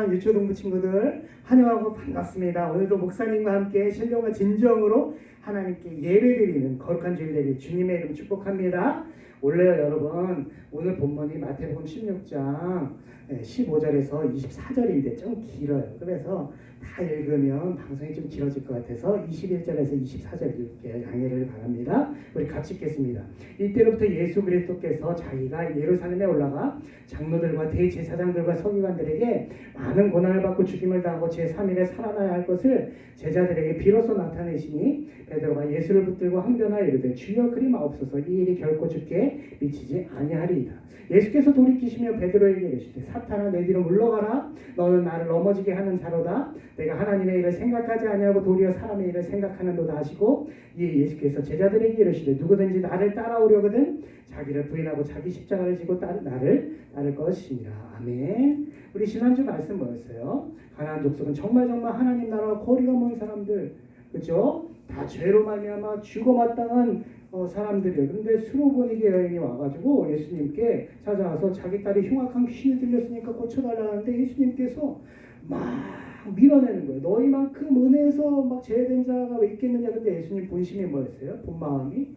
사랑하는 유초동부 친구들 환영하고 반갑습니다. 오늘도 목사님과 함께 신령과 진정으로 하나님께 예배드리는 거룩한 주일 되리 주님의 이름 축복합니다. 원래요 여러분 오늘 본문이 마태복음 16장 15절에서 24절인데 좀 길어요. 그래서 다 읽으면 방송이 좀 길어질 것 같아서 21절에서 24절 읽게 양해를 바랍니다. 우리 같이 읽겠습니다. 이때로부터 예수 그리스도께서 자기가 예루살렘에 올라가 장로들과 대제사장들과 서기관들에게 많은 고난을 받고 죽임을 당하고 제3일에 살아나야 할 것을 제자들에게 비로소 나타내시니 베드로가 예수를 붙들고 항변하여 이르되 주여 그리 마옵소서. 이 일이 결코 죽게 미치지 아니하리이다. 예수께서 돌이키시며 베드로에게 이르시되 사탄아 내 뒤로 물러가라. 너는 나를 넘어지게 하는 자로다. 내가 하나님의 일을 생각하지 아니하고 도리어 사람의 일을 생각하는도다 하시고 이에 예수께서 제자들에게 이르시되 누구든지 나를 따라오려거든 자기를 부인하고 자기 십자가를 지고 나를 따를 것이니라. 아멘. 우리 지난주 말씀 뭐였어요? 가나안 족속은 정말 정말 하나님 나라와 거리가 먼 사람들 그죠? 다 죄로 말미암아 죽어 마땅한 어, 사람들이에요. 그런데 수로보니게 여인이 와가지고 예수님께 찾아와서 자기 딸이 흉악한 귀신이 들렸으니까 고쳐달라는데 예수님께서 막 밀어내는 거예요. 너희만큼 은혜에서 막 제외된 자가 왜 있겠느냐. 근데 예수님 본심이 뭐였어요? 본 마음이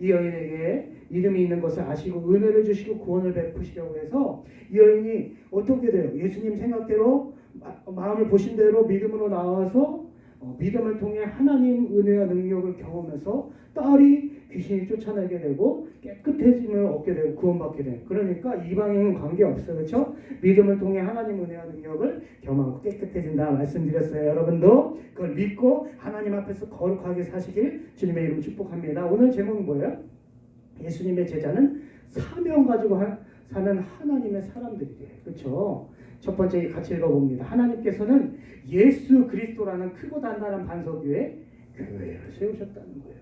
이 여인에게 이름이 있는 것을 아시고 은혜를 주시고 구원을 베푸시려고 해서 이 여인이 어떻게 돼요? 예수님 생각대로 마, 마음을 보신 대로 믿음으로 나와서 어, 믿음을 통해 하나님 은혜와 능력을 경험해서 딸이 귀신이 쫓아내게 되고 깨끗해짐을 얻게 되고 구원받게 되고 그러니까 이방인은 관계없어요 그렇죠? 믿음을 통해 하나님 은혜와 능력을 경험하고 깨끗해진다 말씀드렸어요 여러분도 그걸 믿고 하나님 앞에서 거룩하게 사시길 주님의 이름 축복합니다 오늘 제목은 뭐예요? 예수님의 제자는 사명 가지고 하, 사는 하나님의 사람들이래 그렇죠? 첫 번째 같이 읽어봅니다. 하나님께서는 예수 그리스도라는 크고 단단한 반석 위에 교회를 세우셨다는 거예요.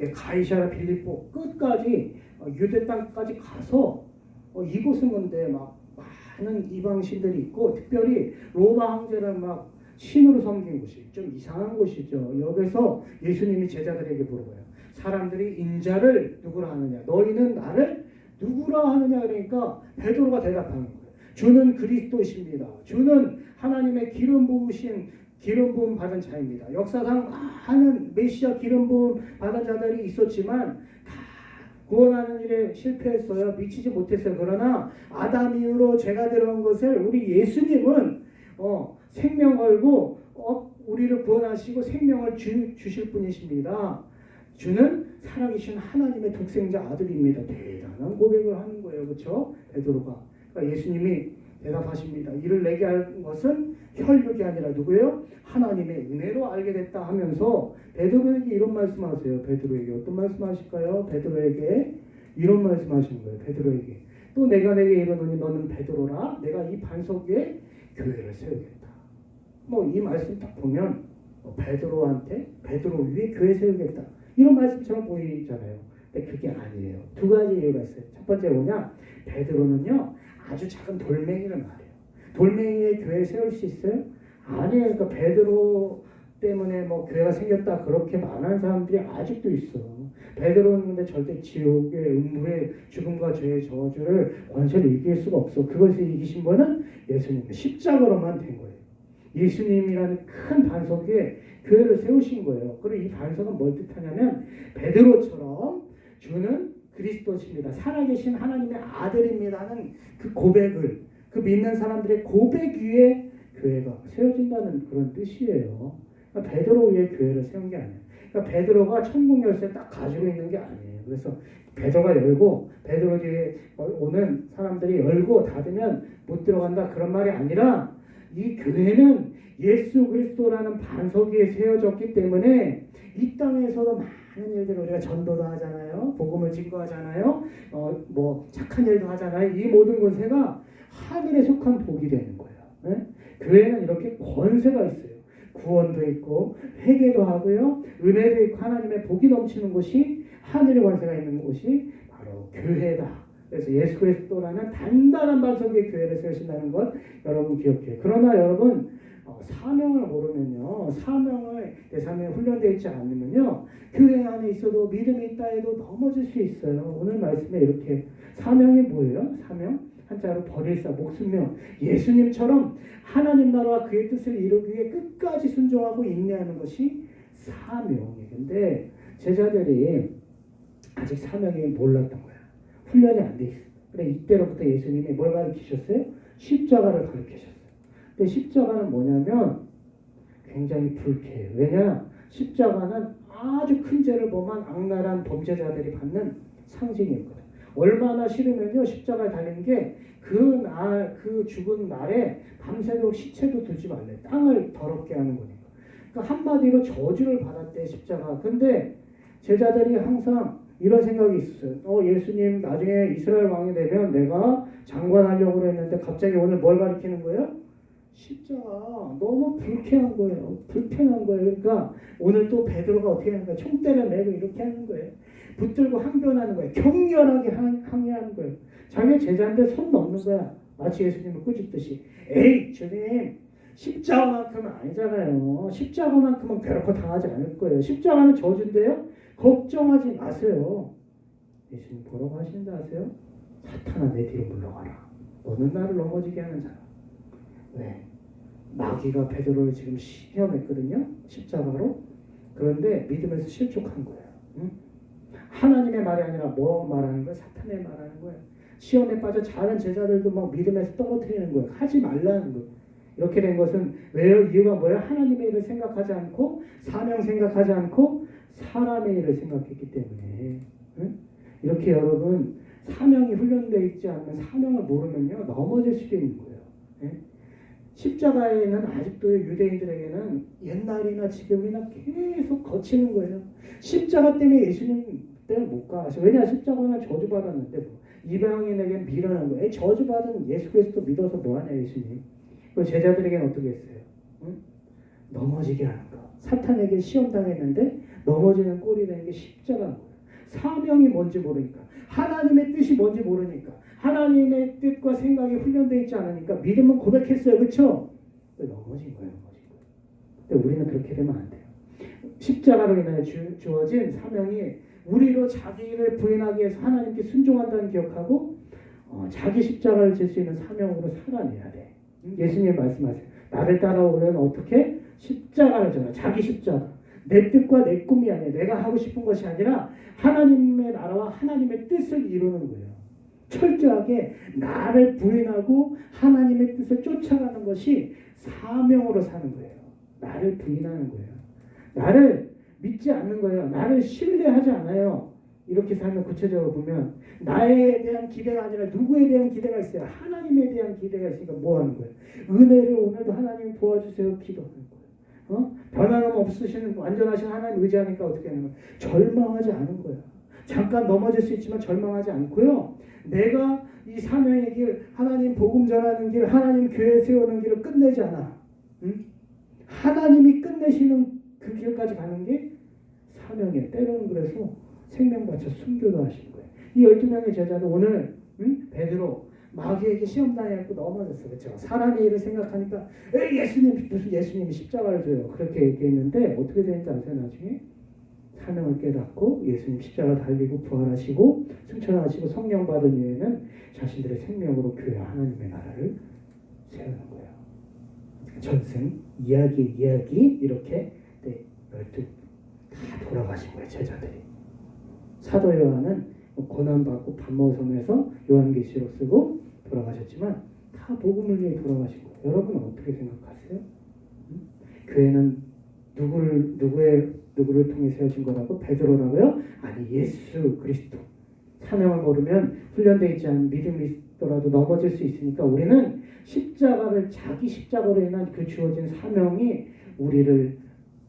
예, 가이샤라 빌립보 끝까지 어, 유대 땅까지 가서 어, 이곳은 근데 막 많은 이방 신들이 있고 특별히 로마 황제를 막 신으로 섬긴 곳이 좀 이상한 곳이죠. 여기서 예수님이 제자들에게 물어봐요. 사람들이 인자를 누구라 하느냐? 너희는 나를 누구라 하느냐? 그러니까 베드로가 대답하는 거예요. 주는 그리스도십니다. 주는 하나님의 기름 부으신 기름 부음 받은 자입니다. 역사상 많은 메시아 기름 부음 받은 자들이 있었지만 다 구원하는 일에 실패했어요. 미치지 못했어요. 그러나 아담 이후로 죄가 들어온 것을 우리 예수님은 어, 생명 걸고 어, 우리를 구원하시고 생명을 주, 주실 분이십니다. 주는 살아계신 하나님의 독생자 아들입니다. 대단한 고백을 하는 거예요. 그렇죠? 베드로가. 그러니까 예수님이 대답하십니다. 이를 내게 할 것은 혈육이 아니라 누구예요? 하나님의 은혜로 알게 됐다 하면서 베드로에게 이런 말씀하세요. 베드로에게 어떤 말씀하실까요? 베드로에게 이런 말씀하시는 거예요. 베드로에게 또 내가 내게 이르노니 너는 베드로라. 내가 이 반석 위에 교회를 세우겠다. 뭐 이 말씀 딱 보면 뭐 베드로한테 베드로 위에 교회 세우겠다. 이런 말씀처럼 보이잖아요. 근데 그게 아니에요. 두 가지 이유가 있어요. 첫 번째 뭐냐? 베드로는요 아주 작은 돌멩이를 말해요. 돌멩이에 교회 세울 수 있어요? 아니에요. 그러니까 베드로 때문에 뭐 교회가 생겼다 그렇게 말하는 사람들이 아직도 있어. 베드로는 근데 절대 지옥의 음물의 죽음과 죄의 저주를 원천히 이길 수가 없어. 그것을 이기신 분은 예수님 십자가로만 된 거예요. 예수님이라는 큰 반석 위에 교회를 세우신 거예요. 그리고 이 반석은 뭘 뜻하냐면 베드로처럼 주는 그리스도십니다. 살아계신 하나님의 아들입니다는 그 고백을 그 믿는 사람들의 고백 위에 교회가 세워진다는 그런 뜻이에요. 그러니까 베드로 위에 교회를 세운 게 아니에요. 그러니까 베드로가 천국 열쇠 딱 가지고 있는 게 아니에요. 그래서 베드로가 열고 베드로 뒤에 오는 사람들이 열고 닫으면 못 들어간다 그런 말이 아니라 이 교회는 예수 그리스도라는 반석 위에 세워졌기 때문에 이 땅에서도 많은 일들을 우리가 전도도 하잖아요. 복음을 증거하잖아요. 어, 뭐 착한 일도 하잖아요. 이 모든 권세가 하늘에 속한 복이 되는 거예요. 네? 교회는 이렇게 권세가 있어요. 구원도 있고 회개도 하고요. 은혜도 있고 하나님의 복이 넘치는 곳이 하늘의 권세가 있는 곳이 바로 교회다. 그래서 예수 그리스도라는 단단한 반석 위에 교회를 세우신다는 것 여러분 기억해요. 그러나 여러분 어, 사명을 모르면요, 사명을 내 삶에 훈련되어 있지 않으면요, 교회 안에 있어도 믿음이 있다 해도 넘어질 수 있어요. 오늘 말씀에 이렇게 사명이 뭐예요? 사명 한자로 버릴사 목숨명 예수님처럼 하나님 나라와 그의 뜻을 이루기 위해 끝까지 순종하고 인내하는 것이 사명이에요. 근데 제자들이 아직 사명이 몰랐던 거야. 훈련이 안 돼 있어. 그래 이때로부터 예수님이 뭘 가르치셨어요? 십자가를 가르치셨어요. 근데 십자가는 뭐냐면 굉장히 불쾌해요. 왜냐? 십자가는 아주 큰 죄를 범한 악랄한 범죄자들이 받는 상징이었거든. 얼마나 싫으면요 십자가에 달리는 게그 날 그 죽은 날에 밤새도록 시체도 두지 말래. 땅을 더럽게 하는 거니까. 그러니까 한마디로 저주를 받았대 십자가. 근데 제자들이 항상 이런 생각이 있었어요. 어 예수님 나중에 이스라엘 왕이 되면 내가 장관하려고 했는데 갑자기 오늘 뭘 가르치는 거예요? 십자가 너무 불쾌한 거예요. 불편한 거예요. 그러니까 오늘 또 베드로가 어떻게 하는 거야? 총대를 메고 이렇게 하는 거예요. 붙들고 항변하는 거예요. 격렬하게 항- 항의하는 거예요. 자기 제자인데 손 넘는 거야. 마치 예수님을 꾸짖듯이. 에이 주님 십자가만큼은 아니잖아요. 십자가만큼은 괴롭고 당하지 않을 거예요. 십자가는 저주인데요. 걱정하지 마세요. 예수님 뭐라고 하시는지 아세요? 사탄아 내 뒤로 물러가라. 너는 나를 넘어지게 하는 자라. 왜? 마귀가 베드로를 지금 시험했거든요. 십자가로. 그런데 믿음에서 실족한 거예요. 응? 하나님의 말이 아니라 뭐 말하는 거예요? 사탄의 말하는 거예요. 시험에 빠져 자는 제자들도 막 믿음에서 떨어뜨리는 거예요. 하지 말라는 거예요. 이렇게 된 것은 왜요? 이유가 뭐예요? 하나님의 일을 생각하지 않고 사명 생각하지 않고 사람의 일을 생각했기 때문에 응? 이렇게 여러분 사명이 훈련되어 있지 않으면 사명을 모르면요 넘어질 수도 있는 거예요. 예? 십자가에는 아직도 유대인들에게는 옛날이나 지금이나 계속 거치는 거예요. 십자가 때문에 예수님 때문에 못 가. 왜냐 십자가는 저주받았는데 뭐. 이방인에게 미련한 거예요. 저주받은 예수 그리스도 믿어서 뭐하냐 예수님. 그 제자들에게는 어떻게 했어요? 응? 넘어지게 하는 거. 사탄에게 시험 당했는데 넘어지는 꼴이 되는 게 십자가인 거예요. 사명이 뭔지 모르니까 하나님의 뜻이 뭔지 모르니까 하나님의 뜻과 생각이 훈련되어 있지 않으니까 믿음은 고백했어요. 그렇죠? 넘어진 거예요. 넘어진 거예요. 근데 우리는 그렇게 되면 안 돼요. 십자가로 인하여 주, 주어진 사명이 우리로 자기를 부인하기 위해서 하나님께 순종한다는 기억하고 어, 자기 십자가를 질 수 있는 사명으로 살아내야 돼. 예수님 말씀하세요. 나를 따라오려면 어떻게? 십자가를 져라. 자기 십자가. 내 뜻과 내 꿈이 아니야. 내가 하고 싶은 것이 아니라 하나님의 나라와 하나님의 뜻을 이루는 거예요. 철저하게 나를 부인하고 하나님의 뜻을 쫓아가는 것이 사명으로 사는 거예요. 나를 부인하는 거예요. 나를 믿지 않는 거예요. 나를 신뢰하지 않아요. 이렇게 살면 구체적으로 보면 나에 대한 기대가 아니라 누구에 대한 기대가 있어요. 하나님에 대한 기대가 있으니까 뭐 하는 거예요? 은혜를 오늘도 하나님 도와주세요. 기도하는 거예요. 어? 변함 없으시는 완전하신 하나님 의지하니까 어떻게 하는 거예요? 절망하지 않은 거예요. 잠깐 넘어질 수 있지만 절망하지 않고요. 내가 이 사명의 길, 하나님 복음 전하는 길, 하나님 교회 세우는 길을 끝내지 않아. 응? 하나님이 끝내시는 그 길까지 가는 게 사명이에요. 때로는 그래서 생명 바쳐 순교도 하시는 거예요. 이 12명의 제자는 오늘 응? 베드로 마귀에게 시험 당했고 넘어졌어. 그렇죠? 사람의 일을 생각하니까 에이, 예수님 무슨 예수님이 십자가를 줘요. 그렇게 얘기했는데 어떻게 되는지 아세요? 나중에 사명을 깨닫고 예수님 십자가 달리고 부활하시고 승천하시고 성령 받은 이후에는 자신들의 생명으로 교회 하나님의 나라를 세우는 거예요. 전승 이야기 이야기 이렇게 네, 열두 다 돌아가신 거예요 제자들이. 사도 요한은 고난 받고 반모섬에서 요한계시록 쓰고 돌아가셨지만 다 복음을 위해 돌아가신 거예요. 여러분은 어떻게 생각하세요? 응? 교회는 누구를 누구의 누구를 통해 세워진 거라고 베드로라고요? 아니 예수 그리스도 사명을 모르면 훈련되어 있지 않은 믿음이 있더라도 넘어질 수 있으니까 우리는 십자가를 자기 십자가로 인한 그 주어진 사명이 우리를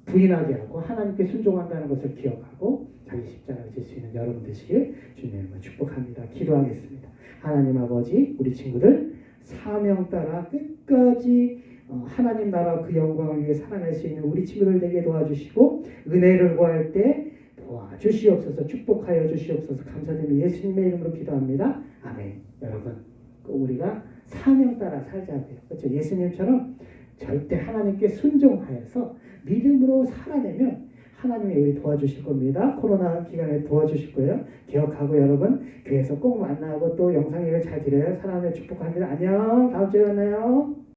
부인하게 하고 하나님께 순종한다는 것을 기억하고 자기 십자가를 질수 여러분 되시길 주님의 축복합니다. 기도하겠습니다. 하나님 아버지 우리 친구들 사명 따라 끝까지 어, 하나님 나라 그 영광을 위해 살아낼 수 있는 우리 친구들 되게 도와주시고 은혜를 구할 때 도와주시옵소서 축복하여 주시옵소서 감사드리며 예수님의 이름으로 기도합니다. 아멘. 여러분 꼭 우리가 사명 따라 살자고요. 그렇죠? 예수님처럼 절대 하나님께 순종하여서 믿음으로 살아내면 하나님이 우리 도와주실 겁니다. 코로나 기간에 도와주실 거예요. 기억하고 여러분 교회에서 꼭 만나고 또 영상 예배 잘 드려요. 사랑하며 축복합니다. 안녕. 다음 주에 만나요.